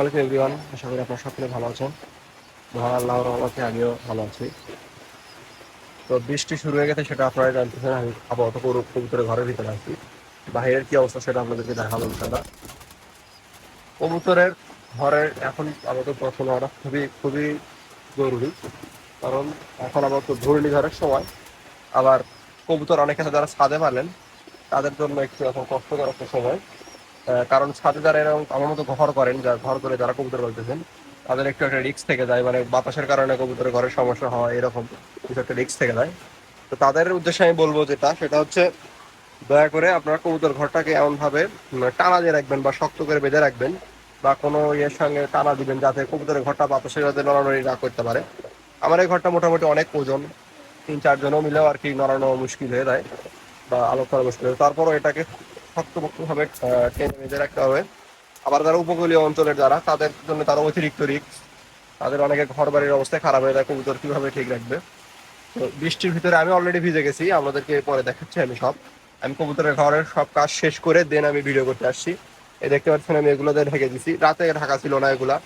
আলাইকুম, এভরিওয়ান। আশা করি আপনার সকলে ভালো আছেন। মহান আল্লাহর রহমতে আমিও ভালো আছি। তো বৃষ্টি শুরু হয়ে গেছে, সেটা আপনারা জানতেছেন। আমি আপাতত কবুতরের ঘরের ভিতরে আছি। বাইরের কি অবস্থা সেটা আপনাদেরকে দেখাবো ইনশাল্লাহ কবুতরের ঘরের এখন আপাতত প্রশ্ন হওয়াটা খুবই খুবই জরুরি। কারণ এখন আপাতত ঘূর্ণি ঝড়ের সময়। আবার কবুতর অনেক আছে যারা ছাদে পালেন তাদের জন্য একটু এখন কষ্টকর একটা সময়। কারণ ছাদে যারা এরকম আমার মতো ঘর করেন যা ঘর করে যারা কবুতর বলতেছেন তাদের একটু একটা রিস্ক থেকে যায় মানে বাতাসের কারণে কবুতরের ঘরের সমস্যা হয়, এরকম কিছু একটা রিস্ক থেকে যায়। তো তাদের উদ্দেশ্যে আমি বলব যেটা, সেটা হচ্ছে দয়া করে আপনারা কবুতর ঘরটাকে এমন ভাবে টানা দিয়ে রাখবেন বা শক্ত করে বেঁধে রাখবেন বা কোনো ইয়ের সঙ্গে টানা দিবেন যাতে কবুতরের ঘরটা বাতাসের যাতে নড়ানড়ি না করতে পারে। আমার এই ঘরটা মোটামুটি অনেক ওজন, তিন চারজনও মিলেও আর কি নড়ানো মুশকিল হয়ে যায় বা আলোক করা মুশকিল হয় তারপরও এটাকে শক্তপোক্তভাবে টেনে বেঁধে রাখতে হবে। আবার যারা উপকূলীয় অঞ্চলের যারা, তাদের জন্য তারা অতিরিক্ত রিস্ক তাদের অনেকে ঘর বাড়ির অবস্থা খারাপ হয়ে যায় কবুতর কীভাবে ঠিক রাখবে? তো বৃষ্টির ভিতরে আমি অলরেডি ভিজে গেছি, আপনাদেরকে পরে দেখাচ্ছি আমি সব। আমি কবুতরের ঘরের সব কাজ শেষ করে দেন আমি ভিডিও করতে আসছি। এই দেখতে পাচ্ছেন, আমি এগুলো ঢেকে দিছি। রাতে ঢাকা ছিল না এগুলা।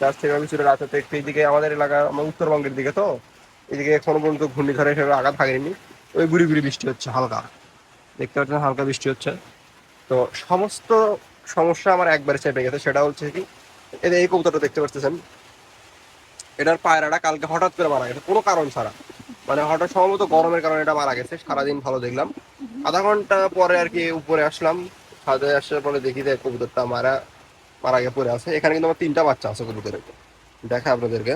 জাস্ট এভাবে ছিল রাতে। তো একটু এইদিকে আমাদের এলাকা, আমার উত্তরবঙ্গের দিকে তো এদিকে এখনও পর্যন্ত ঘূর্ণিঝড়ে হিসেবে আঘাত থাকেনি ওই গুড়ি গুড়ি বৃষ্টি হচ্ছে হালকা। দেখতে পাচ্ছেন হালকা বৃষ্টি হচ্ছে। তো সমস্ত সমস্যা আমার একবারে চেপে গেছে, সেটা হচ্ছে কি এদের এই কবুতরটা দেখতে পাচ্ছেন, এটার পায়রাটা কালকে হঠাৎ করে মারা গেছে, কোনো কারণ ছাড়া। মানে হঠাৎ সম্ভবত গরমের কারণে এটা মারা গেছে, সারাদিন ভালো দেখলাম। আধা ঘণ্টা পরে আর কি উপরে আসলাম, ছাদে আসার পরে দেখি যে কবুতরটা মারা মারা গিয়ে পড়ে আছে। এখানে কিন্তু আমার তিনটা বাচ্চা আছে কবুতরের। দেখা আপনাদেরকে।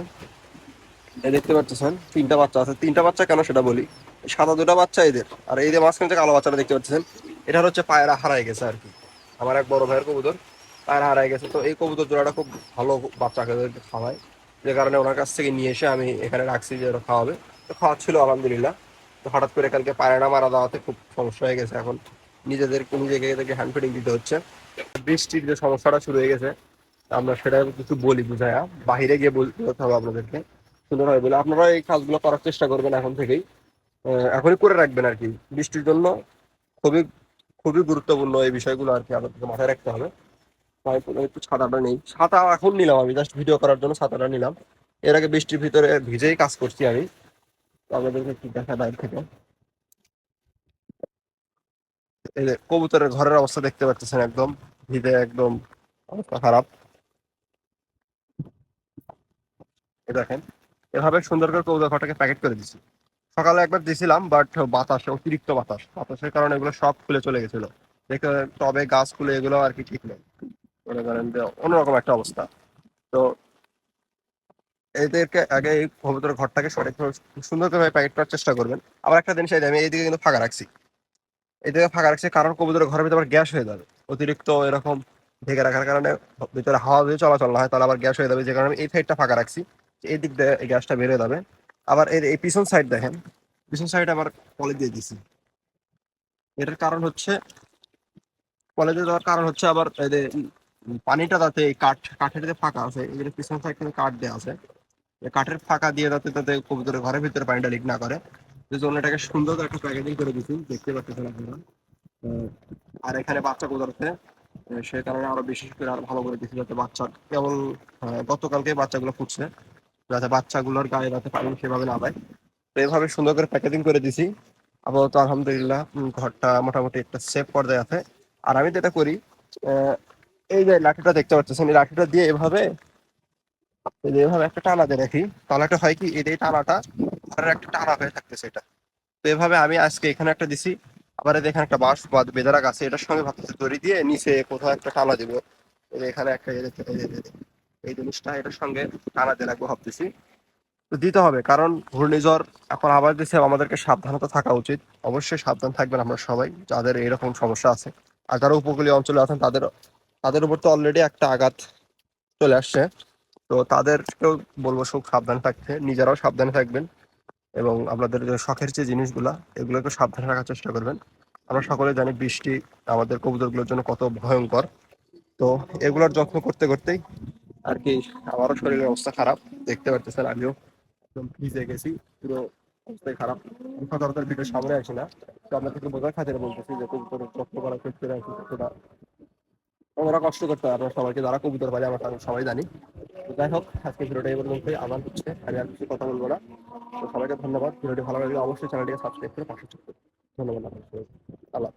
দেখতে পাচ্ছেন, তিনটা বাচ্চা আছে। তিনটা বাচ্চা কেন সেটা বলি? সাদা দুটা বাচ্চা এদের। আর এই যে মাঝখানে যে কালো বাচ্চাটা দেখতে পাচ্ছেন, এটার হচ্ছে পায়রা হারাই গেছে আর কি। আমার এক বড় ভাইয়ের কবুতর, পায়রা হারাই গেছে। তো এই কবুতর জোড়াটা খুব ভালো বাচ্চাকে খাওয়ায়। যে কারণে ওনার কাছ থেকে নিয়ে এসে আমি এখানে রাখছি যে ওরা খাওয়াবে। তো খাওয়াচ্ছিল, আলহামদুলিল্লাহ। তো হঠাৎ করে কালকে পায়রাটা মারা দেওয়াতে খুব সমস্যা হয়ে গেছে। এখন নিজেদের নিজেকে এদেরকে হ্যান্ড ফিডিং দিতে হচ্ছে। বৃষ্টির যে সমস্যাটা শুরু হয়ে গেছে আমরা সেটা কিছু বলি বুঝায়া। বাহিরে গিয়ে বলতে হবে আপনাদেরকে। সুন্দর হয় বলে। আপনারা এই কাজগুলো করার চেষ্টা করবেন এখন থেকেই। এখনই করে রাখবেন আর কি। বৃষ্টির জন্য খুবই খুবই গুরুত্বপূর্ণ এই বিষয়গুলো আর কি আপনাদেরকে মাথায় রাখতে হবে। একটু ছাতাটা নেই। ছাতা এখন নিলাম আমি জাস্ট ভিডিও করার জন্য ছাতাটা নিলাম। এর আগে বৃষ্টির ভিতরে ভিজেই কাজ করছি আমি। আপনাদেরকে একটু দেখা বাইরে থেকে। এই যে কবুতরের ঘরের অবস্থা দেখতে পাচ্ছেন একদম, ভিজে একদম অবস্থা খারাপ। দেখেন, এভাবে সুন্দর করে কবুতর ঘরটাকে প্যাকেট করে দিছি সকালে একবার দিছিলাম বাট বাতাস, অতিরিক্ত বাতাস। বাতাসের কারণে এগুলো সব খুলে চলে গেছিল। দেখতে টবে গাছ খুলে এগুলো আর কি ঠিক নেই। মনে করেন যে অন্যরকম একটা অবস্থা। তো এদেরকে আগে এই কবুতরের ঘরটাকে সঠিক সুন্দর করে প্যাকেট করার চেষ্টা করবেন। আবার একটা জিনিস আমি এইদিকে কিন্তু ফাঁকা রাখছি। এইদিকে ফাঁকা রাখছি কারণ কবুতরের ঘরের ভিতরে আবার গ্যাস হয়ে যাবে। অতিরিক্ত এরকম ঢেকে রাখার কারণে ভিতরে হাওয়া দিয়ে চলাচল না হয়, তাহলে আবার গ্যাস হয়ে যাবে। যে কারণে আমি এই সাইডটা ফাঁকা রাখছি। এই দিক দিয়ে গ্যাসটা বের হয়ে যাবে। আবার এর, এই পিছন সাইড দেখেন। পিছন সাইড আবার পলি দিয়ে দিছি। এটার কারণ হচ্ছে পলি দিয়ে দেওয়ার কারণ হচ্ছে আবার পানিটা যাতে এই কাঠ, কাঠের যে ফাঁকা আছে যে পিছন সাইড থেকে কাঠ দেওয়া আছে কাঠের ফাঁকা দিয়ে যাতে তাতে কবুতরের ঘরের ভিতরে পানিটা লিক না করে। এই জন্য এটাকে সুন্দর একটা প্যাকেজিং করে দিছি, দেখতে পাচ্ছেন আপনারা। আর এখানে বাচ্চা কবুতর আছে? সেই কারণে আরও বিশেষ করে আরও ভালো করে দিছি যাতে বাচ্চা কেবল গতকালকে বাচ্চাগুলো ফুটছে যাতে বাচ্চাগুলোর গায়ে যাতে পানি সেভাবে না পায়। তো এভাবে সুন্দর করে প্যাকেজিং করে দিছি। আপাতত আলহামদুলিল্লাহ ঘরটা মোটামুটি একটা সেফ পর্যায়ে আছে। আর আমি যেটা করি এই যে লাঠিটা দেখতে পাচ্ছেন, এই লাঠিটা দিয়ে এভাবে এভাবে একটা টানা দিয়ে রাখি। একটা হয় কি, এই টানাটা, ঘরের একটা টানা হয়ে থাকতেছে এটা। তো এভাবে আমি আজকে এখানে একটা দিছি। আবার এখানে একটা বাঁশ বা বেদারা গাছে এটার সঙ্গে ভাবতেছি দড়ি দিয়ে নিচে কোথাও একটা টানা দিব। এখানে একটা এই জিনিসটা এটার সঙ্গে টানা দিয়ে রাখব ভাবতেছি দিতে হবে, কারণ ঘূর্ণিঝড় এখন আবার দিচ্ছে আমাদেরকে সাবধানতা থাকা উচিত। অবশ্যই সাবধান থাকবেন আমরা সবাই, যাদের এরকম সমস্যা আছে। আর যারা উপকূলীয় অঞ্চলে আছেন, তাদের তাদের উপর তো অলরেডি একটা আঘাত চলে আসছে। তো তাদেরকেও বলব খুব সাবধান থাকতে, নিজেরাও সাবধানে থাকবেন। এবং আপনাদের যে শখের যে জিনিসগুলা, এগুলোকে সাবধানে রাখার চেষ্টা করবেন। আমরা সকলে জানি বৃষ্টি আমাদের কবুতরগুলোর জন্য কত ভয়ঙ্কর। তো এগুলোর যত্ন করতে করতেই আর কি আমারও শরীরের অবস্থা খারাপ। দেখতে পারতেছেন আমিও। একদম ভিজে গেছি, পুরো অবস্থায় খারাপ। সচরাচর ভিডিও সামনে আসি না, তো আমরা আপনাদেরকে বোঝার খাতিরে বলতেছি যে কবুতরের যত্ন করার ক্ষেত্রে কি কতটা ওরা কষ্ট করতে হয় আমরা সবাইকে যারা কবুতর পারে আমরা সবাই জানি। যাই হোক, আজকে ভিডিওটা এই পর্যন্তই, আবার হচ্ছে, আমি আর কিছু কথা বলব না। তো সবাইকে ধন্যবাদ, ভিডিওটি ভালো লাগলে অবশ্যই চ্যানেলটিকে সাবস্ক্রাইব করে পাশে থাকবেন। ধন্যবাদ আল্লাহ।